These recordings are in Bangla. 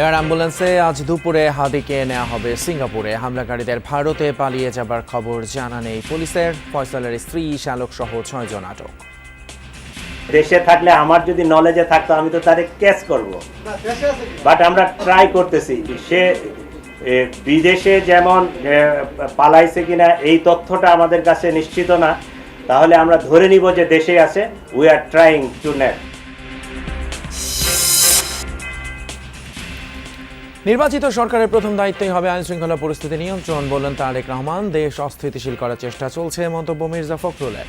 এবার অ্যাম্বুলেন্সে আজ দুপুরে হাদিকে নেওয়া হবে সিঙ্গাপুরে। হামলাকারীদের ভারতে পালিয়ে যাবার খবর জানা নেই পুলিশের। ফয়সালের স্ত্রী চালক সহ ছয়জন আটক। দেশে থাকলে আমার যদি নলেজে থাকতো, আমি তো তারে ক্যাচ করব। বাট আমরা ট্রাই করতেছি, সে বিদেশে যেমন পালাইছে কিনা, এই তথ্যটা আমাদের কাছে নিশ্চিত না। তাহলে আমরা ধরে নিব যে দেশে আছে। We are trying to net নির্বাচিত সরকারের প্রথম দায়িত্বই হবে আইন শৃঙ্খলা পরিস্থিতি নিয়ন্ত্রণ বললেন তারেক রহমান। দেশ অস্থিতিশীল করার চেষ্টা চলছে, মন্তব্য মির্জা ফখরুলের।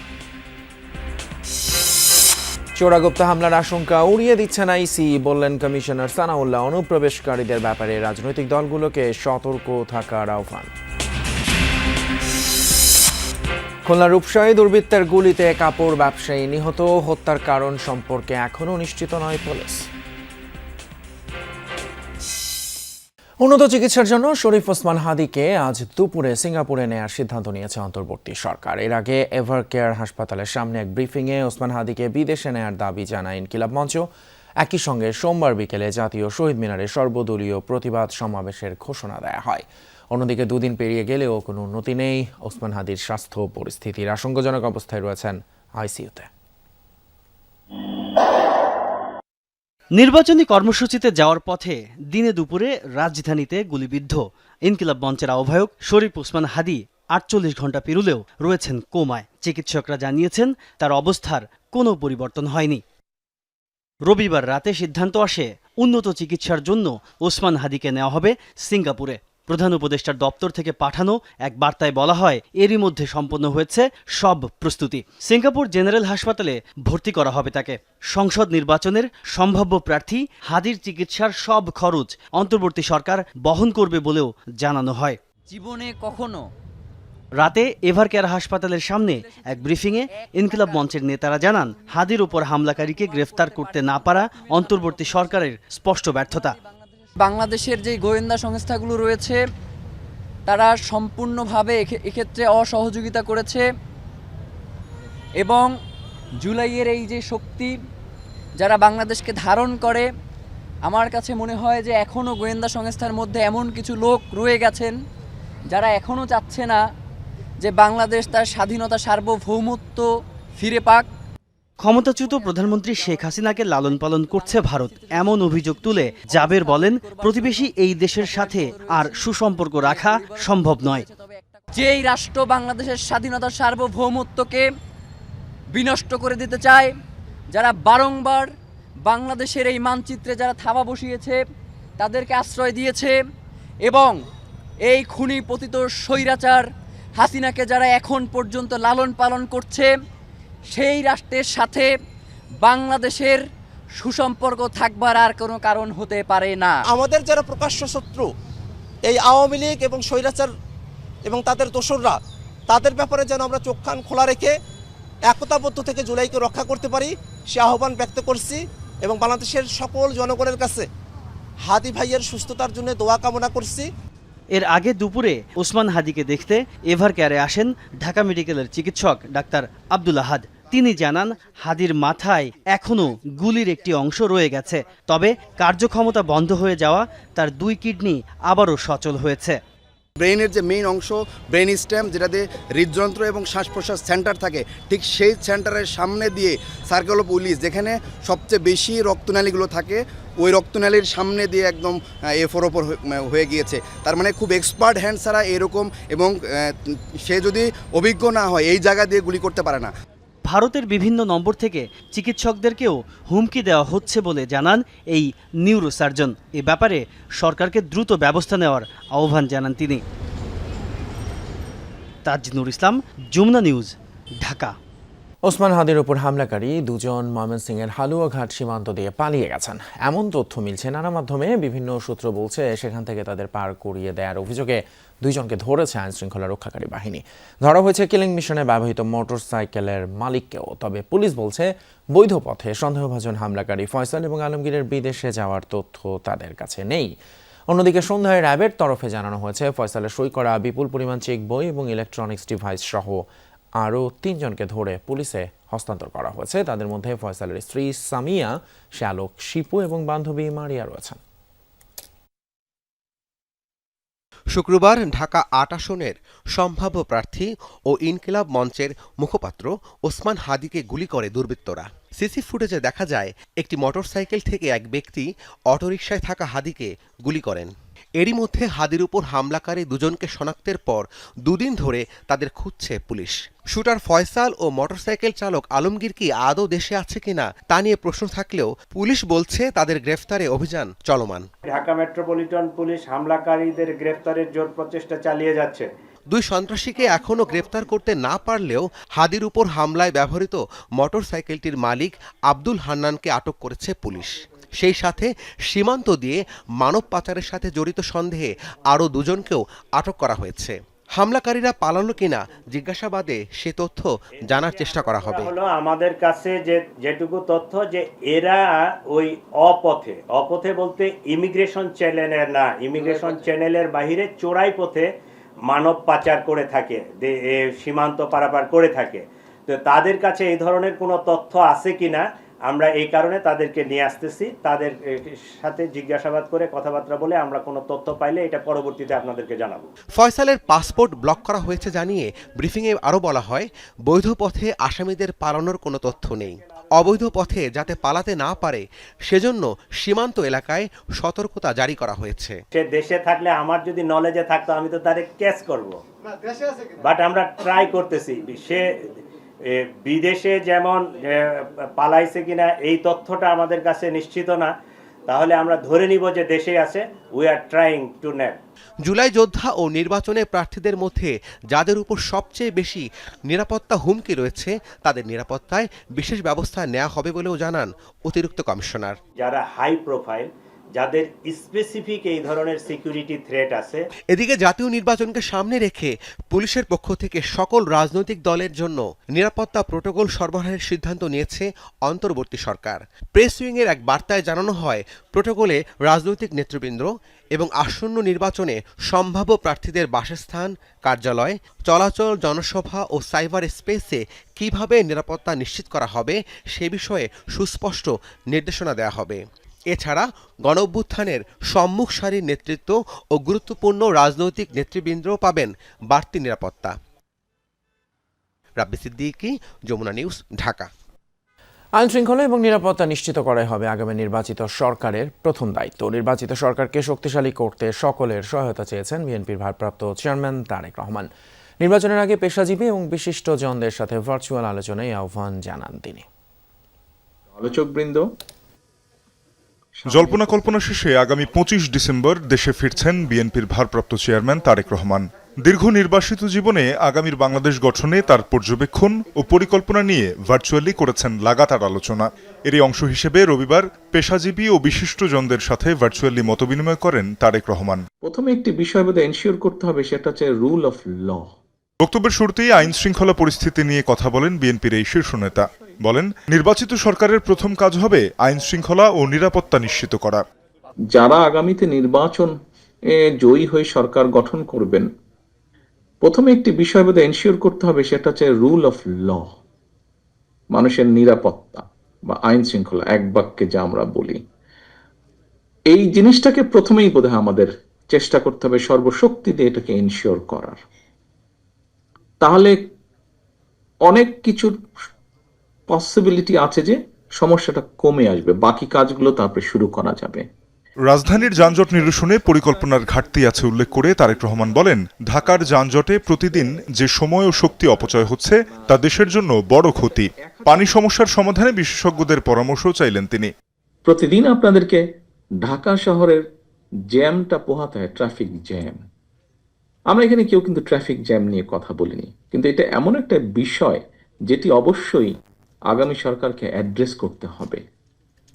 চোরাগুপ্তা হামলার আশঙ্কা উড়িয়ে দিচ্ছে না ইসি, বললেন কমিশনার সানাউল্লাহ। অনুপ্রবেশকারীদের ব্যাপারে রাজনৈতিক দলগুলোকে সতর্ক থাকার আহ্বান। খুলনা রূপসাহী দুর্বৃত্তের গুলিতে কাপড় ব্যবসায়ী নিহত, হত্যার কারণ সম্পর্কে এখনও নিশ্চিত নয় পুলিশ। উন্নত চিকিৎসার জন্য শরীফ ওসমান হাদিকে আজ দুপুরে সিঙ্গাপুরে নেয়ার সিদ্ধান্ত নিয়েছে অন্তর্বর্তী সরকার। এর আগে এভার কেয়ার হাসপাতালের সামনে এক ব্রিফিংয়ে ওসমান হাদিকে বিদেশে নেয়ার দাবি জানায় ইনকিলাব মঞ্চ। একই সঙ্গে সোমবার বিকেলে জাতীয় শহীদ মিনারে সর্বদলীয় প্রতিবাদ সমাবেশের ঘোষণা দেয়া হয়। অন্যদিকে দুদিন পেরিয়ে গেলেও কোনো উন্নতি নেই। ওসমান হাদির স্বাস্থ্য পরিস্থিতির আশঙ্কাজনক অবস্থায় রয়েছেন আইসিইউতে। নির্বাচনী কর্মসূচিতে যাওয়ার পথে দিনে দুপুরে রাজধানীতে গুলিবিদ্ধ। ইনকিলাব মঞ্চের আহ্বায়ক শরীফ ওসমান হাদি আটচল্লিশ ঘণ্টা পেরুলেও রয়েছেন কোমায়। চিকিৎসকরা জানিয়েছেন, তার অবস্থার কোনো পরিবর্তন হয়নি। রবিবার রাতে সিদ্ধান্ত আসে, উন্নত চিকিৎসার জন্য ওসমান হাদিকে নেওয়া হবে সিঙ্গাপুরে। প্রধান উপদেষ্টার দপ্তর থেকে পাঠানো এক বার্তায় বলা হয় এরই মধ্যে সম্পন্ন হয়েছে সব প্রস্তুতি। সিঙ্গাপুর জেনারেল হাসপাতালে ভর্তি করা হবে তাকে। সংসদ নির্বাচনের সম্ভাব্য প্রার্থী হাদির চিকিৎসার সব খরচ অন্তর্বর্তী সরকার বহন করবে বলেও জানানো হয়। জীবনে কখনো রাতে এভার কেয়ার হাসপাতালের সামনে এক ব্রিফিংয়ে ইনকিলাব মঞ্চের নেতারা জানান হাদির উপর হামলাকারীকে গ্রেফতার করতে না পারা অন্তর্বর্তী সরকারের স্পষ্ট ব্যর্থতা। বাংলাদেশের যে গোয়েন্দা সংস্থাগুলো রয়েছে, তারা সম্পূর্ণভাবে এক্ষে- এক্ষেত্রে অসহযোগিতা করেছে এবং জুলাইয়ের এই যে শক্তি যারা বাংলাদেশকে ধারণ করে, আমার কাছে মনে হয় যে এখনও গোয়েন্দা সংস্থার মধ্যে এমন কিছু লোক রয়ে গেছেন যারা এখনও চাচ্ছে না যে বাংলাদেশ তার স্বাধীনতা সার্বভৌমত্ব ফিরে পাক। ক্ষমতাচ্যুত প্রধানমন্ত্রী শেখ হাসিনাকে লালন পালন করছে ভারত। এমন অভিযোগ তুলে জাবের বলেন, প্রতিবেশী এই দেশের সাথে আর সুসম্পর্ক রাখা সম্ভব নয়। যেই রাষ্ট্র বাংলাদেশের স্বাধীনতা সার্বভৌমত্বকে বিনষ্ট করে দিতে চায়, যারা বারংবার বাংলাদেশের এই মানচিত্রে যারা থাবা বসিয়েছে, তাদেরকে আশ্রয় দিয়েছে এবং এই খুনি পতিত স্বৈরাচার হাসিনাকে যারা এখন পর্যন্ত লালন পালন করছে সেই রাষ্ট্রের সাথে বাংলাদেশের সুসম্পর্ক থাকবার আর কোনো কারণ হতে পারে না। আমাদের যারা প্রকাশ্য শত্রু, এই আওয়ামী লীগ এবং স্বৈরাচার এবং তাদের দোসররা, তাদের ব্যাপারে যেন আমরা চোখ কান খোলা রেখে একতাবদ্ধ থেকে জুলাইকে রক্ষা করতে পারি, সে আহ্বান ব্যক্ত করছি এবং বাংলাদেশের সকল জনগণের কাছে হাদি ভাইয়ের সুস্থতার জন্য দোয়া কামনা করছি। এর আগে দুপুরে ওসমান হাদিকে দেখতে এভার কেয়ারে আসেন ঢাকা মেডিকেলের চিকিৎসক ডাক্তার আব্দুল আহাদ। তিনি জানান, হাদির মাথায় এখনও গুলির একটি অংশ রয়ে গেছে, তবে কার্যক্ষমতা বন্ধ হয়ে যাওয়া তার দুই কিডনি আবারও সচল হয়েছে। ব্রেইনের যে মেইন অংশ, ব্রেইন স্টেম যেটাতে হৃদযন্ত্র এবং শ্বাস প্রশ্বাস সেন্টার থাকে, ঠিক সেই সেন্টারের সামনে দিয়ে সার্কেল অফ উইলিস যেখানে সবচেয়ে বেশি রক্তনালীগুলো থাকে ওই রক্তনালীর সামনে দিয়ে একদম এফোর ওপর হয়ে গিয়েছে। তার মানে খুব এক্সপার্ট হ্যান্ড ছাড়া এরকম এবং সে যদি অভিজ্ঞ না হয়, এই জায়গা দিয়ে গুলি করতে পারে না। ভারতের বিভিন্ন নম্বর থেকে চিকিৎসকদেরকেও হুমকি দেওয়া হচ্ছে বলে জানান এই নিউরোসার্জন এ ব্যাপারে সরকারকে দ্রুত ব্যবস্থা নেওয়ার আহ্বান জানান তিনি। তাজনুর ইসলাম, যমুনা নিউজ, ঢাকা। ওসমান হাদির উপর হামলাকারী দুজন ময়মনসিংহের হালুয়াঘাট সীমান্ত দিয়ে পালিয়ে গেছেন। এমন তথ্য মিলছে নানা মাধ্যমে। বিভিন্ন সূত্র বলছে সেখান থেকে তাদের পার করিয়ে দেওয়ার অভিযোগে দুইজনকে ধরেছে আইন শৃঙ্খলা রক্ষাকারী বাহিনী। ধরা হয়েছে কিলিং মিশনে ব্যবহৃত মোটর সাইকেলের মালিককেও। তবে পুলিশ বলছে, বৈধ পথে সন্দেহভাজন হামলাকারী ফয়সাল এবং আলমগীরের বিদেশে যাওয়ার তথ্য তাদের কাছে নেই। অন্যদিকে সন্ধ্যায় র্যাবের তরফে জানানো হয়েছে ফয়সালের সই করা বিপুল পরিমাণ চেক বই এবং ইলেকট্রনিক্স ডিভাইস সহ আরও তিনজনকে ধরে পুলিশে হস্তান্তর করা হয়েছে। তাদের মধ্যে ফয়সালের স্ত্রী সামিয়া, শ্যালক শিপু এবং বান্ধবী মারিয়া রয়েছেন। শুক্রবার ঢাকা আট আসনের সম্ভাব্য প্রার্থী ও ইনকিলাব মঞ্চের মুখপাত্র ওসমান হাদিকে গুলি করে দুর্বৃত্তরা। সিসি ফুটেজে দেখা যায়, একটি মোটরসাইকেল থেকে এক ব্যক্তি অটোরিকশায় থাকা হাদিকে গুলি করেন। এরই মধ্যে হাদির উপর হামলাকারী দুজনকে শনাক্তের পর দুদিন ধরে তাদের খুঁজছে পুলিশ। শুটার ফয়সাল ও মোটরসাইকেল চালক আলমগীর কি আদৌ দেশে আছে কিনা তা নিয়ে প্রশ্ন থাকলেও পুলিশ বলছে তাদের গ্রেফতারে অভিযান চলমান। ঢাকা মেট্রোপলিটন পুলিশ হামলাকারীদের গ্রেফতারের জোর প্রচেষ্টা চালিয়ে যাচ্ছে। দুই সন্ত্রাসীকে এখনও গ্রেপ্তার করতে না পারলেও হাদির উপর হামলায় ব্যবহৃত মোটরসাইকেলটির মালিক আব্দুল হান্নানকে আটক করেছে পুলিশ। সেই সাথে সীমান্ত দিয়ে মানব পাচারের সাথে জড়িত সন্দেহে আরও দুজনকেও আটক করা হয়েছে। হামলাকারীরা পালালো কিনা জিজ্ঞাসাবাদে সে তথ্য জানার চেষ্টা করা হবে। হলো আমাদের কাছে যে যেটুকু তথ্য যে এরা ওই অপথে অপথে বলতে ইমিগ্রেশন চ্যানেলের না, ইমিগ্রেশন চ্যানেলের বাহিরে চোরাই পথে মানব পাচার করে থাকে সীমান্ত পারাপার করে থাকে। তো তাদের কাছে এই ধরনের কোনো তথ্য আছে কিনা আমরা এই কারণে তাদেরকে নিয়ে আসতেছি। তাদের সাথে জিজ্ঞাসাবাদ করে কথাবার্তা বলে আমরা কোনো তথ্য পাইলে এটা পরবর্তীতে আপনাদেরকে জানাব। ফয়সালের পাসপোর্ট ব্লক করা হয়েছে জানিয়ে ব্রিফিংয়ে আরও বলা হয় বৈধ পথে আসামিদের পালানোর কোনো তথ্য নেই। অবৈধ পথে যাতে পালাতে না পারে সেজন্য সীমান্ত এলাকায় সতর্কতা জারি করা হয়েছে। সে দেশে থাকলে আমার যদি নলেজে থাকতো আমি তো তারে ক্যাচ করব। বাট আমরা ট্রাই করতেছি। সে বিদেশে যেমন পালাইছে কিনা এই তথ্যটা আমাদের কাছে নিশ্চিত না। তাহলে আমরা ধরে নিব যে দেশে আছে we are trying to net July যোদ্ধা ও নির্বাচনে প্রার্থীদের মধ্যে যাদের উপর সবচেয়ে বেশি নিরাপত্তা হুমকি রয়েছে তাদের নিরাপত্তায় বিশেষ ব্যবস্থা নেওয়া হবে বলেও জানান অতিরিক্ত কমিশনার। যারা হাই প্রোফাইল যাদের স্পেসিফিক এই ধরনের সিকিউরিটি থ্রেট আছে। এদিকে জাতীয় নির্বাচনকে সামনে রেখে পুলিশের পক্ষ থেকে সকল রাজনৈতিক দলের জন্য নিরাপত্তা প্রোটোকল সরবরাহের সিদ্ধান্ত নিয়েছে অন্তর্বর্তী সরকার। প্রেস উইংয়ের এক বার্তায় জানানো হয়, প্রোটোকলে রাজনৈতিক নেতৃবৃন্দ এবং আসন্ন নির্বাচনে সম্ভাব্য প্রার্থীদের বাসস্থান, কার্যালয়, চলাচল, জনসভা ও সাইবার স্পেসে কীভাবে নিরাপত্তা নিশ্চিত করা হবে সে বিষয়ে সুস্পষ্ট নির্দেশনা দেওয়া হবে। এছাড়া গণ অভ্যুত্থানের সম্মুখ সারির নেতৃত্ব ও গুরুত্বপূর্ণ রাজনৈতিক নেতৃবৃন্দও পাবেন বাড়তি নিরাপত্তা। রাব্বি সিদ্দিকি যমুনা নিউজ ঢাকা। আইন শৃঙ্খলা এবং নিরাপত্তা নিশ্চিত করাই হবে আগামী নির্বাচিত সরকারের প্রথম দায়িত্ব। নির্বাচিত সরকারকে শক্তিশালী করতে সকলের সহায়তা চেয়েছেন বিএনপির ভারপ্রাপ্ত চেয়ারম্যান তারেক রহমান। নির্বাচনের আগে পেশাজীবী এবং বিশিষ্ট জনদের সাথে ভার্চুয়াল আলোচনায় আহ্বান জানান তিনি। আলোচকবৃন্দ জল্পনা কল্পনা শেষে আগামী পঁচিশ ডিসেম্বর দেশে ফিরছেন বিএনপির ভারপ্রাপ্ত চেয়ারম্যান তারেক রহমান। দীর্ঘ নির্বাসিত জীবনে আগামীর বাংলাদেশ গঠনে তার পর্যবেক্ষণ ও পরিকল্পনা নিয়ে ভার্চুয়ালি করেছেন লাগাতার আলোচনা। এরই অংশ হিসেবে রবিবার পেশাজীবী ও বিশিষ্টজনদের সাথে ভার্চুয়ালি মতবিনিময় করেন তারেক রহমান। প্রথমে একটি বিষয় বোধহয় এনশিওর করতে হবে সেটা হচ্ছে রুল অফ ল বক্তব্যের শুরুতেই আইন শৃঙ্খলা পরিস্থিতি নিয়ে কথা বলেন বিএনপির এই শীর্ষ নেতা। বলেন, নির্বাচিত সরকারের প্রথম কাজ হবে আইন শৃঙ্খলা ও নিরাপত্তা নিশ্চিত করা। যারা আগামীতে নির্বাচন জয়ী হয়ে সরকার গঠন করবেন, প্রথমে একটি বিষয় বোধহয় এনশিওর করতে হবে, সেটা হচ্ছে রুল অফ ল মানুষের নিরাপত্তা বা আইন শৃঙ্খলা, এক বাক্যে যা আমরা বলি। এই জিনিসটাকে প্রথমেই বোধহয় আমাদের চেষ্টা করতে হবে, সর্বশক্তি দিয়ে এটাকে এনশিওর করার। তাহলে অনেক কিছুর পসিবিলিটি আছে যে সমস্যাটা কমে আসবে বাকি কাজগুলো তারপরে শুরু করা যাবে। রাজধানীর যানজট নিরসনে পরিকল্পনার ঘাটতি আছে উল্লেখ করে তারেক রহমান বলেন ঢাকার যানজটে প্রতিদিন যে সময় ও শক্তি অপচয় হচ্ছে তা দেশের জন্য বড় ক্ষতি। পানি সমস্যার সমাধানে বিশেষজ্ঞদের পরামর্শ চাইলেন তিনি। প্রতিদিন আপনাদেরকে ঢাকা শহরের জ্যামটা পোহাতে হয় ট্রাফিক জ্যাম আমরা এখানে কেউ কিন্তু ট্রাফিক জ্যাম নিয়ে কথা বলিনি কিন্তু এটা এমন একটা বিষয় যেটি অবশ্যই আগামী সরকারকে অ্যাড্রেস করতে হবে।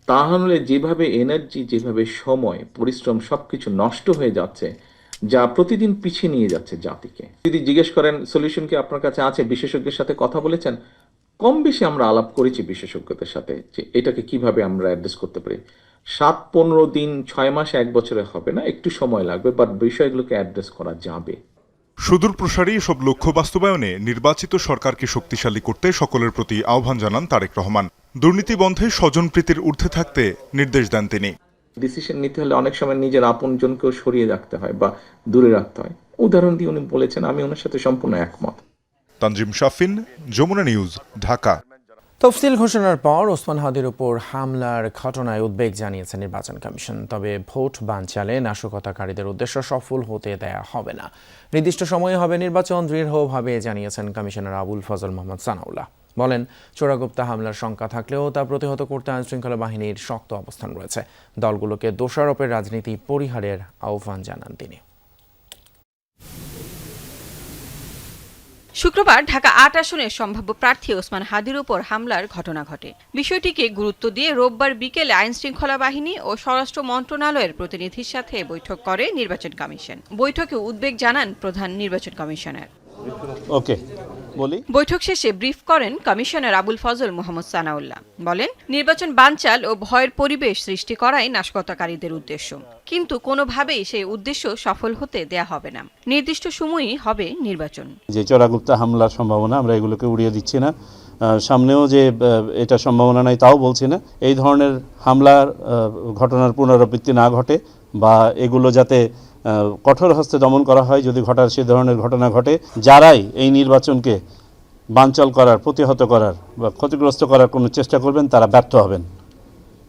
তাহলে যেভাবে এনার্জি যেভাবে সময়, পরিশ্রম সবকিছু নষ্ট হয়ে যাচ্ছে, যা প্রতিদিন পিছিয়ে নিয়ে যাচ্ছে জাতিকে। যদি জিজ্ঞেস করেন সলিউশন কি আপনার কাছে আছে? বিশেষজ্ঞের সাথে কথা বলেছেন? কম বেশি আমরা আলাপ করেছি বিশেষজ্ঞদের সাথে যে এটাকে কীভাবে আমরা অ্যাড্রেস করতে পারি। সাত, পনেরো দিন, ছয় মাস, এক বছরে হবে না? একটু সময় লাগবে বাট বিষয়গুলোকে অ্যাড্রেস করা যাবে। সুদূর প্রসারী সব লক্ষ্য বাস্তবায়নে নির্বাচিত সরকারকে শক্তিশালী করতে সকলের প্রতি আহ্বান জানান তারেক রহমান। দুর্নীতি বন্ধে স্বজনপ্রীতির ঊর্ধ্বে থাকতে নির্দেশ দেন তিনি। ডিসিশন নিতে হলে অনেক সময় নিজের আপনজনকেও সরিয়ে রাখতে হয় বা দূরে রাখতে হয়। উদাহরণ দিয়ে উনি বলেছেন আমি ওনার সাথে সম্পূর্ণ একমত। তানজিম শাফিন যমুনা নিউজ ঢাকা। তফসিল ঘোষণার পর ওসমান হাদির উপর হামলার ঘটনায় উদ্বেগ জানিয়েছে নির্বাচন কমিশন। তবে ভোট বানচালে নাশকতাকারীদের উদ্দেশ্য সফল হতে দেয়া হবে না। নির্দিষ্ট সময়ে হবে নির্বাচন, দৃঢ়ভাবে জানিয়েছেন কমিশনার আবুল ফজল মোহাম্মদ সানাউল্লাহ। বলেন, চোরাগুপ্তা হামলার শঙ্কা থাকলেও তা প্রতিহত করতে আইনশৃঙ্খলা বাহিনীর শক্ত অবস্থান রয়েছে। দলগুলোকে দোষারোপের রাজনীতি পরিহারের আহ্বান জানান তিনি। শুক্রবার ঢাকা আট আসনের সম্ভাব্য প্রার্থী ওসমান হাদির উপর হামলার ঘটনা ঘটে। বিষয়টিকে গুরুত্ব দিয়ে রোববার বিকেলে আইন শৃঙ্খলা বাহিনী ও স্বরাষ্ট্র মন্ত্রণালয়ের প্রতিনিধির সাথে বৈঠক করে নির্বাচন কমিশন। বৈঠকে উদ্বেগ জানান প্রধান নির্বাচন কমিশনার। ওকে বলি। বৈঠক শেষে ব্রিফ করেন কমিশনার আবুল ফজল মোহাম্মদ সানাউল্লাহ। বলেন নির্বাচন বানচাল ও ভয়ের পরিবেশ সৃষ্টি করাই নাশকতাকারীদের উদ্দেশ্য। কিন্তু কোনোভাবেই সেই উদ্দেশ্য সফল হতে দেয়া হবে না। নির্দিষ্ট সময়ই হবে নির্বাচন। যে চোরাগুপ্তা হামলার সম্ভাবনা আমরা এগুলোকে উড়িয়ে দিচ্ছি না। সামনেও যে এটা সম্ভাবনা নাই তাও বলছি না। এই ধরনের হামলার ঘটনার পুনরাবৃত্তি না ঘটে বা এগুলো যাতে কঠোর হস্তে দমন করা হয় যদি ঘটার সে ধরনের ঘটনা ঘটে, যারাই এই নির্বাচনকে বাঞ্চল করার, প্রতিহত করার বা ক্ষতিগ্রস্ত করার কোনো চেষ্টা করবেন, তারা ব্যর্থ হবেন।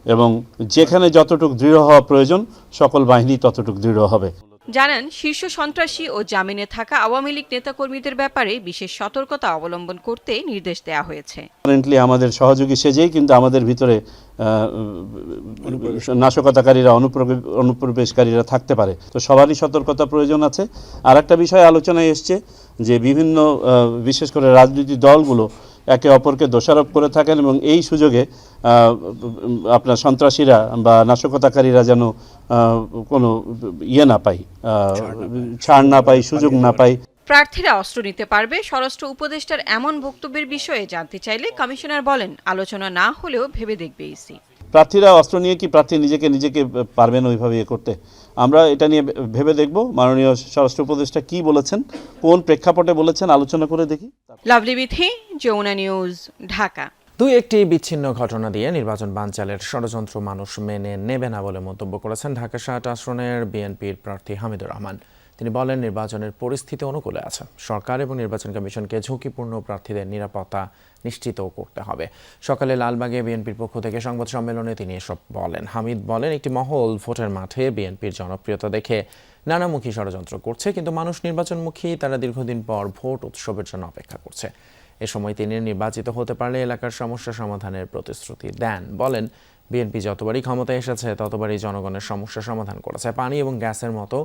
এবং যেখানে যতটুক দৃঢ় হওয়া প্রয়োজন, সকল বাহিনী ততটুক দৃঢ় হবে। জানান, শীর্ষ সন্ত্রাসী ও জামিনে থাকা আওয়ামী লীগ নেতাকর্মীদের ব্যাপারে বিশেষ সতর্কতা অবলম্বন করতে নির্দেশ দেওয়া হয়েছে। আমাদের সহযোগী সেজেই কিন্তু আমাদের ভিতরে নাশকতাকারীরা, অনুপ্রবে- অনুপ্রবেশকারীরা থাকতে পারে। তো সবারই সতর্কতা প্রয়োজন আছে। আর একটা বিষয় আলোচনায় এসছে যে বিভিন্ন বিশেষ করে রাজনৈতিক দলগুলো একে অপরকে দোষারোপ করে থাকেন এবং এই সুযোগে আপনার সন্ত্রাসীরা বা নাশকতাকারীরা যেন কোনো ইয়ে না আহ, ছাড় না পায় সুযোগ না পায়। প্রার্থীরা অস্ত্র নিতে পারবে। স্বরাষ্ট্র উপদেষ্টার এমন বক্তব্যের বিষয়ে জানতে চাইলে কমিশনার বলেন আলোচনা না হলেও ভেবে দেখবে ইসি। প্রার্থীরা অস্ত্র নিয়ে কি প্রার্থী নিজেকে নিজেকে পারবেন ওইভাবে ইয়ে করতে? আমরা এটা নিয়ে ভেবে দেখব। মাননীয় স্বরাষ্ট্র উপদেষ্টা কি বলেছেন কোন প্রেক্ষাপটে বলেছেন আলোচনা করে দেখি। লাভলি বিথি যমুনা নিউজ ঢাকা। দুই একটি বিচ্ছিন্ন ঘটনা দিয়ে নির্বাচন বানচালের ষড়যন্ত্র মানুষ মেনে নেবে না বলে মন্তব্য করেছেন ঢাকা সাত আসনের বিএনপির প্রার্থী হামিদুর রহমান। তিনি বলেন, নির্বাচনের পরিস্থিতি অনুকূলে আছে। সরকার এবং নির্বাচন কমিশনকে ঝুঁকিপূর্ণ প্রার্থীদের নিরাপত্তা নিশ্চিত করতে হবে। সকালে লালবাগে বিএনপির পক্ষ থেকে সংবাদ সম্মেলনে তিনি এসব বলেন। হামিদ বলেন, একটি মহল ভোটের মাঠে বিএনপির জনপ্রিয়তা দেখে নানামুখী ষড়যন্ত্র করছে, কিন্তু মানুষ নির্বাচনমুখী তারা দীর্ঘদিন পর ভোট উৎসবের জন্য অপেক্ষা করছে। এ সময় তিনি নির্বাচিত হতে পারলে এলাকার সমস্যা সমাধানের প্রতিশ্রুতি দেন। বলেন বিএনপি যতবারই ক্ষমতায় এসেছে, ততবারই জনগণের সমস্যা সমাধান করেছে। পানি এবং গ্যাসের মতো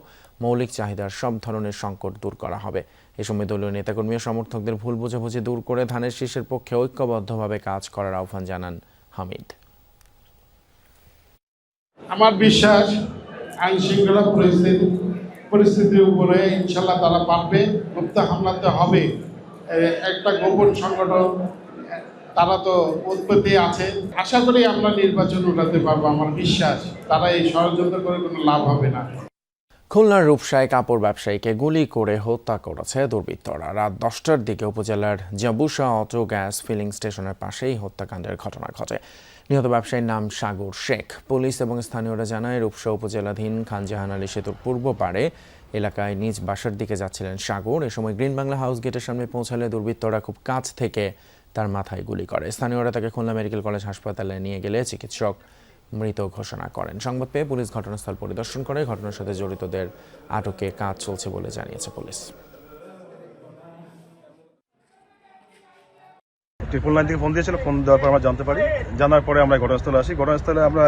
মৌলিক চাহিদার সব ধরনের সংকট দূর করা হবে। এ সময় দলীয় নেতাকর্মী সমর্থকদের ভুল বোঝাবুঝি দূর করে ধানের শীষের পক্ষে ঐক্যবদ্ধভাবে কাজ করার আহ্বান জানান হামিদ। আমার বিশ্বাস, আইন শৃঙ্খলা পরিস্থিতি, পরিস্থিতির উপরে ইনশাল্লাহ তারা পারবে। গুপ্ত হামলাতে হবে। একটা গোপন সংগঠন তারা তো উৎপত্তি আছে। আশা করি আমরা নির্বাচন উঠাতে পারব, আমার বিশ্বাস। তারা এই ষড়যন্ত্র করে কোনো লাভ হবে না। খুলনার রূপসায় কাপড় ব্যবসায়ীকে গুলি করে হত্যা করেছে দুর্বৃত্তরা। রাত দশটার দিকে উপজেলার জাবুসা অটো গ্যাস ফিলিং স্টেশনের পাশেই হত্যাকাণ্ডের ঘটনা ঘটে। নিহত ব্যবসায়ীর নাম সাগর শেখ। পুলিশ এবং স্থানীয়রা জানায়, রূপসা উপজেলাধীন খানজাহান আলী সেতুর পূর্ব পাড়ে এলাকায় নিজ বাসার দিকে যাচ্ছিলেন সাগর। এ সময় গ্রিন বাংলা হাউস গেটের সামনে পৌঁছালে দুর্বৃত্তরা খুব কাছ থেকে তার মাথায় গুলি করে। স্থানীয়রা তাকে খুলনা মেডিকেল কলেজ হাসপাতালে নিয়ে গেলে চিকিৎসক মৃত ঘোষণা করেন। সংবাদ পেয়ে পুলিশ ঘটনাস্থল পরিদর্শন করে ঘটনার সাথে জড়িতদের আটকে কাজ চলছে বলে জানিয়েছে পুলিশ। ট্রিপল নাইন থেকে ফোন দিয়েছিল ফোন দেওয়ার পর আমরা জানতে পারি। জানার পরে আমরা ঘটনাস্থলে আসি। ঘটনাস্থলে আমরা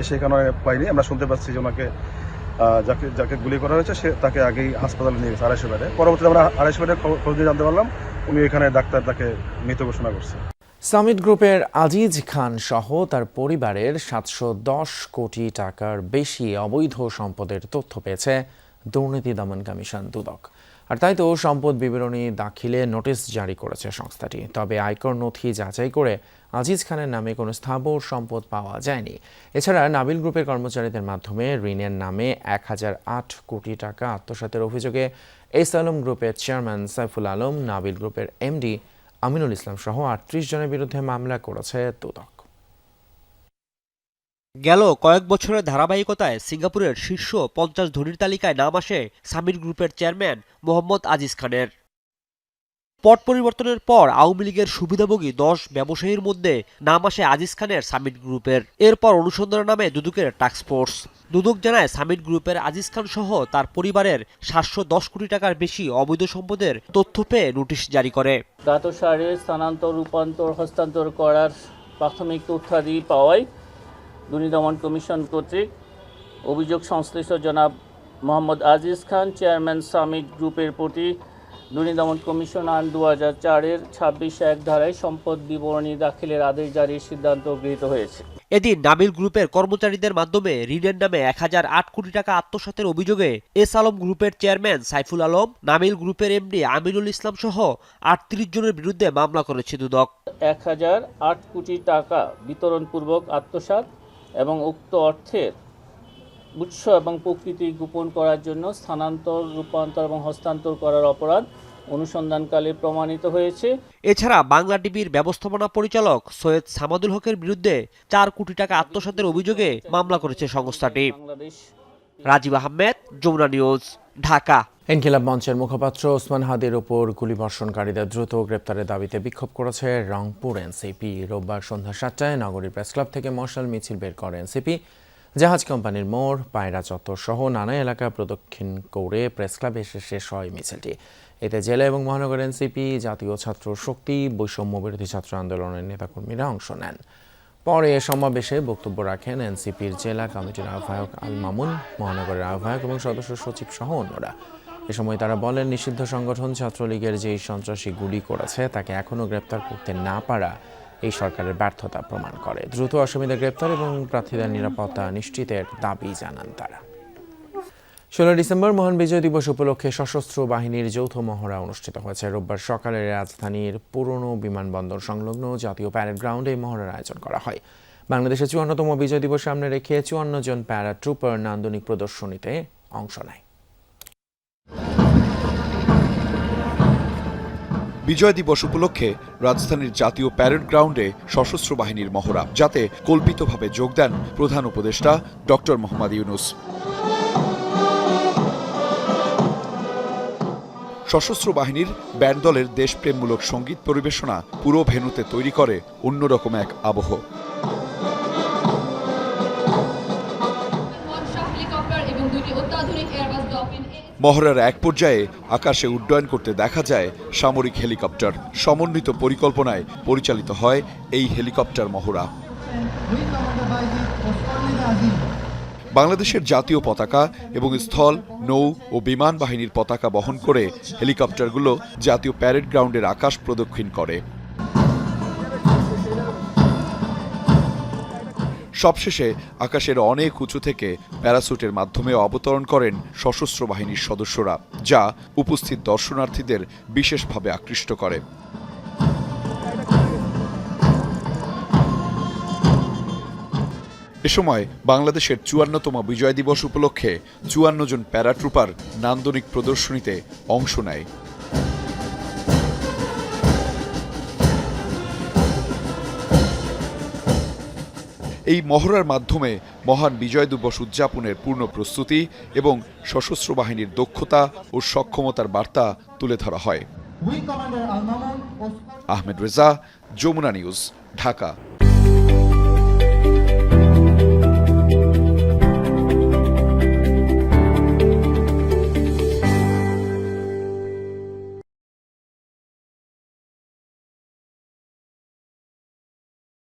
এসে এখানে পাইনি। আমরা শুনতে পাচ্ছি যে ওনাকে যাকে যাকে গুলি করা হয়েছে, সে তাকে আগেই হাসপাতালে নিয়ে গেছে, আড়াইশো বেডে। পরবর্তীতে আমরা আড়াইশো বেডে খোঁজ দিয়ে জানতে পারলাম উনি এখানে ডাক্তার তাকে মৃত ঘোষণা করছে। সামিট গ্রুপের আজিজ খান সহ তার পরিবারের সাতশো দশ কোটি টাকার বেশি অবৈধ সম্পদের তথ্য পেয়েছে দুর্নীতি দমন কমিশন দুদক। আর তাই তো সম্পদ বিবরণী দাখিলে নোটিশ জারি করেছে সংস্থাটি। তবে আয়কর নথি যাচাই করে আজিজ খানের নামে কোনো স্থাবর সম্পদ পাওয়া যায়নি। এছাড়া নাবিল গ্রুপের কর্মচারীদের মাধ্যমে ঋণের নামে এক হাজার আট কোটি টাকা আত্মসাতের অভিযোগে এস আলম গ্রুপের চেয়ারম্যান সাইফুল আলম, নাবিল গ্রুপের এমডি আমিনুল ইসলাম সহ আটত্রিশ জনের বিরুদ্ধে মামলা করেছে দুদক গেল কয়েক বছরের ধারাবাহিকতায় সিঙ্গাপুরের শীর্ষ পঞ্চাশ ধনীর তালিকায় নাম আসে সামির গ্রুপের চেয়ারম্যান মোহাম্মদ আজিজ খানের। পট পরিবর্তনের পর আওয়ামী লীগের সুবিধাভোগী দশ ব্যবসায়ীর মধ্যে নাম আসে আজিজ খানের সামিট গ্রুপের। এরপর অনুসন্ধানের নামে দুদকের টাস্কফোর্স দুদক জানায়, সামিট গ্রুপের আজিজ খান সহ তার পরিবারের সাতশো দশ কোটি টাকার বেশি অবৈধ সম্পদের তথ্য পেয়ে নোটিশ জারি করে। ধাতুসারে স্থানান্তর, রূপান্তর, হস্তান্তর করার প্রাথমিক তথ্যাদি পাওয়ায় দুর্নীতি দমন কমিশন কর্তৃক অভিযোগ সংশ্লিষ্ট জনাব মোহাম্মদ আজিজ খান, চেয়ারম্যান সামিট গ্রুপের প্রতি দুর্নীতি দমন কমিশন আইন দু হাজার চারের ছাব্বিশ এক ধারায় সম্পদ বিবরণী দাখিলের আদেশ জারির সিদ্ধান্ত গৃহীত হয়েছে। এদিন নাবিল গ্রুপের কর্মচারীদের মাধ্যমে ঋণের নামে এক হাজার আট কোটি টাকা আত্মসাতের অভিযোগে এস আলম গ্রুপের চেয়ারম্যান সাইফুল আলম নামিল গ্রুপের এমডি আমিনুল ইসলাম সহ আটত্রিশ জনের বিরুদ্ধে মামলা করেছে দুদক। এক হাজার আট কোটি টাকা বিতরণপূর্বক আত্মসাৎ এবং উক্ত অর্থের উৎস এবং প্রকৃতি গোপন করার জন্য স্থানান্তর রূপান্তর এবং হস্তান্তর করার অপরাধ অনুসন্ধানকালে প্রমাণিত হয়েছে। এছাড়া বাংলা টিভির ব্যবস্থাপনা পরিচালক সৈয়দ সামাদুল হকের বিরুদ্ধে চার কোটি টাকা আত্মসাতের অভিযোগে মামলা করেছে সংস্থাটি। বাংলাদেশ রাজীব আহমেদ যমুনা নিউজ ঢাকা। ইনকিলাব মঞ্চের মুখপাত্র ওসমান হাদির ওপর গুলিবর্ষণকারীদের দ্রুত গ্রেপ্তারের দাবিতে বিক্ষোভ করেছে রংপুর এনসিপি। রোববার সন্ধ্যা সাতটায় নগরীর প্রেসক্লাব থেকে মশাল মিছিল বের করে এনসিপি। জাহাজ কোম্পানির মোড়, পায়রা চত্বর সহ নানা এলাকা প্রদক্ষিণ করে প্রেসক্লাবে এসে শেষ হয় মিছিলটি। এতে জেলা এবং মহানগর এনসিপি, জাতীয় ছাত্র শক্তি, বৈষম্য বিরোধী ছাত্র আন্দোলনের নেতাকর্মীরা অংশ নেন। পরে এ সমাবেশে বক্তব্য রাখেন এনসিপির জেলা কমিটির আহ্বায়ক আল মামুন, মহানগরের আহ্বায়ক এবং সদস্য সচিব সহ অন্যরা। এ সময় তারা বলেন, নিষিদ্ধ সংগঠন ছাত্রলীগের যেই সন্ত্রাসী গুলি করেছে, তাকে এখনও গ্রেপ্তার করতে না পারা এই সরকারের ব্যর্থতা প্রমাণ করে। দ্রুত আসামিদের গ্রেপ্তার এবং প্রার্থীদের নিরাপত্তা নিশ্চিতের দাবি জানান তারা। ষোলো ডিসেম্বর মহান বিজয় দিবস উপলক্ষে সশস্ত্র বাহিনীর যৌথ মহড়া অনুষ্ঠিত হয়েছে। রোববার সকালে রাজধানীর পুরনো বিমানবন্দর সংলগ্ন জাতীয় প্যারেড গ্রাউন্ডে এই মহড়ার আয়োজন করা হয়। বাংলাদেশের চুয়ান্নতম বিজয় দিবস সামনে রেখে চুয়ান্ন জন প্যারা ট্রুপার নান্দনিক প্রদর্শনীতে অংশ নেয়। বিজয় দিবস উপলক্ষে রাজধানীর জাতীয় প্যারেড গ্রাউন্ডে সশস্ত্র বাহিনীর মহড়া, যাতে কল্পিতভাবে যোগ দেন প্রধান উপদেষ্টা ডক্টর মোহাম্মদ ইউনুস। সশস্ত্র বাহিনীর ব্যান্ড দলের দেশপ্রেমমূলক সংগীত পরিবেশনা পুরো ভেনুতে তৈরি করে অন্যরকম এক আবহ। মহড়ার এক পর্যায়ে আকাশে উড্ডয়ন করতে দেখা যায় সামরিক হেলিকপ্টার। সমন্বিত পরিকল্পনায় পরিচালিত হয় এই হেলিকপ্টার মহড়া। বাংলাদেশের জাতীয় পতাকা এবং স্থল, নৌ ও বিমান বাহিনীর পতাকা বহন করে হেলিকপ্টারগুলো জাতীয় প্যারেড গ্রাউন্ডের আকাশ প্রদক্ষিণ করে। সবশেষে আকাশের অনেক উঁচু থেকে প্যারাসুটের মাধ্যমে অবতরণ করেন সশস্ত্র বাহিনীর সদস্যরা, যা উপস্থিত দর্শনার্থীদের বিশেষভাবে আকৃষ্ট করে। এ সময় বাংলাদেশের চুয়ান্নতম বিজয় দিবস উপলক্ষে চুয়ান্ন জন প্যারাট্রুপার নান্দনিক প্রদর্শনীতে অংশ নেয়। এই মহড়ার মাধ্যমে মহান বিজয় দিবস উদযাপনের পূর্ণ প্রস্তুতি এবং সশস্ত্র বাহিনীর দক্ষতা ও সক্ষমতার বার্তা তুলে ধরা হয়। আহমেদ রেজা যমুনা নিউজ ঢাকা।